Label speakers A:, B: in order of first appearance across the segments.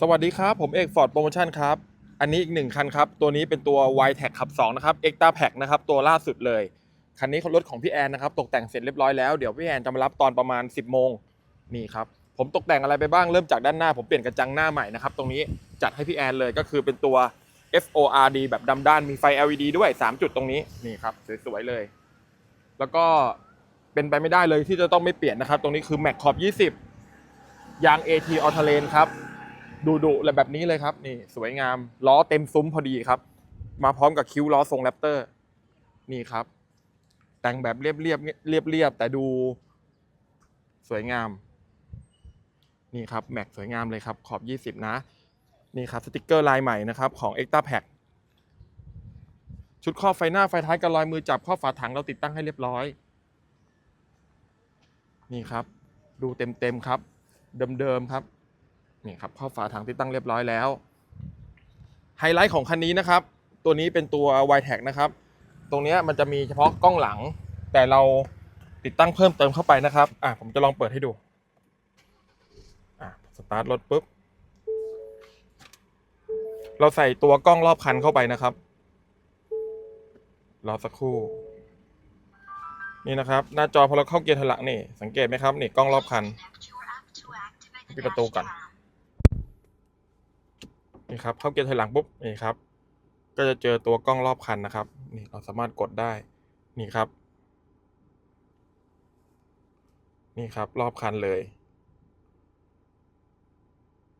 A: สวัสดีครับ ผมเอกฟอร์ดโปรโมชั่นครับ อันนี้อีกหนึ่งคันครับ ตัวนี้เป็นตัว y t e c ขับ 2 นะครับ e x t r a p a c นะครับ ตัวล่าสุดเลย คันนี้รถของพี่แอนนะครับ ตกแต่งเสร็จเรียบร้อยแล้ว เดี๋ยวพี่แอนจะมารับตอนประมาณ 10 โมง นี่ครับ ผมตกแต่งอะไรไปบ้าง เริ่มจากด้านหน้า ผมเปลี่ยนกระจังหน้าใหม่นะครับ ตรงนี้จัดให้พี่แอนเลย ก็คือเป็นตัว FORD แบบดำด้าน มีไฟ LED ด้วย 3 จุดตรงนี้ นี่ครับ สวยๆเลย แล้วก็เป็นไปไม่ได้เลยที่จะต้องไม่เปลี่ยนนะครับ ตรงนี้คือ Mac Corp 20 ยาง AT a l t e r a n ครับ ดูดุๆอะไรแบบนี้เลยครับนี่สวยงามล้อเต็มซุ้มพอดีครับ มาพร้อมกับคิ้วล้อทรงแรปเตอร์นี่ครับ แต่งแบบเรียบเรียบเรียบเรียบๆแต่ดูสวยงาม นี่ครับแม็กสวยงามเลยครับขอบ 20 นะ นี่ครับสติกเกอร์ลายใหม่นะครับของ e x t r a p a c ชุดครอบไฟหน้าไฟท้ายกันรอยมือจับครอบฝาถังเราติดตั้งให้เรียบร้อย นี่ครับ ดูเต็มๆครับ เดิมๆครับ นี่ครับข้าฝาถังติดตั้งเรียบร้อยแล้วไฮไลท์ของคันนี้นะครับ ตัวนี้เป็นตัว y t e c นะครับ ตรงนี้มันจะมีเฉพาะกล้องหลัง แต่เราติดตั้งเพิ่มเติมเข้าไปนะครับอะผมจะลองเปิดให้ดูอะสตาร์ทรถปุ๊บเราใส่ตัวกล้องรอบคันเข้าไปนะครับรอสักครู่ นี่นะครับ หน้าจอพอเราเข้าเกียร์ถอยหลังนี่ สังเกตไหมครับ นี่กล้องรอบคันปิดประตูก่อน นี่ครับเข้าเกียร์ถอยหลังปุ๊บนี่ครับ ก็จะเจอตัวกล้องรอบคันนะครับ นี่เราสามารถกดได้ นี่ครับ นี่ครับรอบคันเลย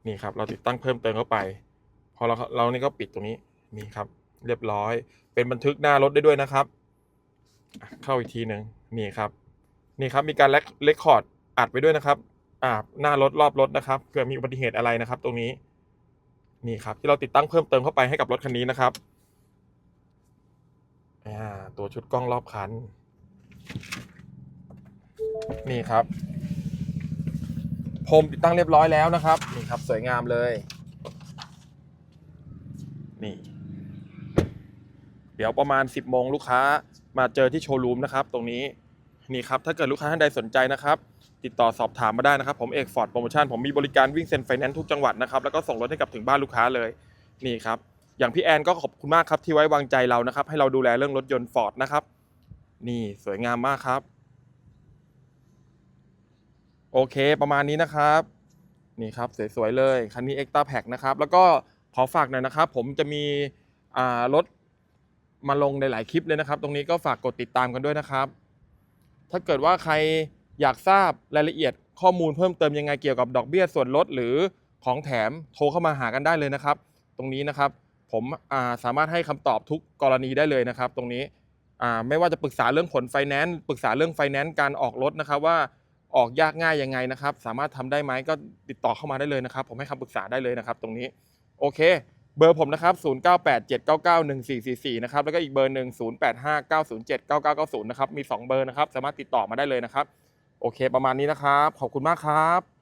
A: นี่ครับ เราติดตั้งเพิ่มเติมเข้าไป พอเราเรานี่ก็ปิดตรงนี้นี่ครับ เรียบร้อย เป็นบันทึกหน้ารถได้ด้วยนะครับ เข้าอีกทีหนึ่งนี่ครับ นี่ครับมีการเลคเลคคอร์ดอัดไว้ด้วยนะครับอ่าหน้ารถรอบรถนะครับเผื่อมีอุบัติเหตุอะไรนะครับ ตรงนี้ นี่ครับ ที่เราติดตั้งเพิ่มเติมเข้าไปให้กับรถคันนี้นะครับตัวชุดกล้องรอบคัน นี่ครับพรมติดตั้งเรียบร้อยแล้วนะครับ นี่ครับ สวยงามเลย นี่ เดี๋ยวประมาณ 10โมงลูกค้ามาเจอที่โชว์รูมนะครับ ตรงนี้ นี่ครับถ้าเกิดลูกค้าท่านใดสนใจนะครับ ติดต่อสอบถามมาได้นะครับ ผมเอกฟอร์ดโปรโมชั่นผมมีบริการวิ่งเซ็นไฟแนนซ์ทุกจังหวัดนะครับแล้วก็ส่งรถให้กับถึงบ้านลูกค้าเลยนี่ครับอย่างพี่แอนก็ขอบคุณมากครับที่ไว้วางใจเรานะครับ ให้เราดูแลเรื่องรถยนต์ฟอร์ดนะครับนี่สวยงามมากครับ โอเคประมาณนี้นะครับ นี่ครับสวยๆเลยคันนี้ Extra Pack นะครับ แล้วก็ขอฝากหน่อยนะครับ ผมจะมีรถมาลงในหลายคลิปเลยนะครับ ตรงนี้ก็ฝากกดติดตามกันด้วยนะครับ ถ้าเกิดว่าใครอยากทราบรายละเอียดข้อมูลเพิ่มเติมยังไงเกี่ยวกับดอกเบี้ยส่วนลดหรือของแถมโทรเข้ามาหากันได้เลยนะครับ ตรงนี้นะครับผมาสามารถให้คำตอบทุกกรณีได้เลยนะครับ ตรงนี้ไม่ว่าจะปรึกษาเรื่องผลไฟแนนซ์ปรึกษาเรื่องไฟแนนซ์การออกรถนะครับว่าออกยากง่ายยังไงนะครับ สามารถทำได้ไหมก็ติดต่อเข้ามาได้เลยนะครับ ผมให้คำปรึกษาได้เลยนะครับ ตรงนี้โอเค เบอร์ผมนะครับ 0987991444 นะครับ แล้วก็อีกเบอร์หนึ่ง0859079990 นะครับ มี 2 เบอร์นะครับ สามารถติดต่อมาได้เลยนะครับ โอเค ประมาณนี้นะครับ ขอบคุณมากครับ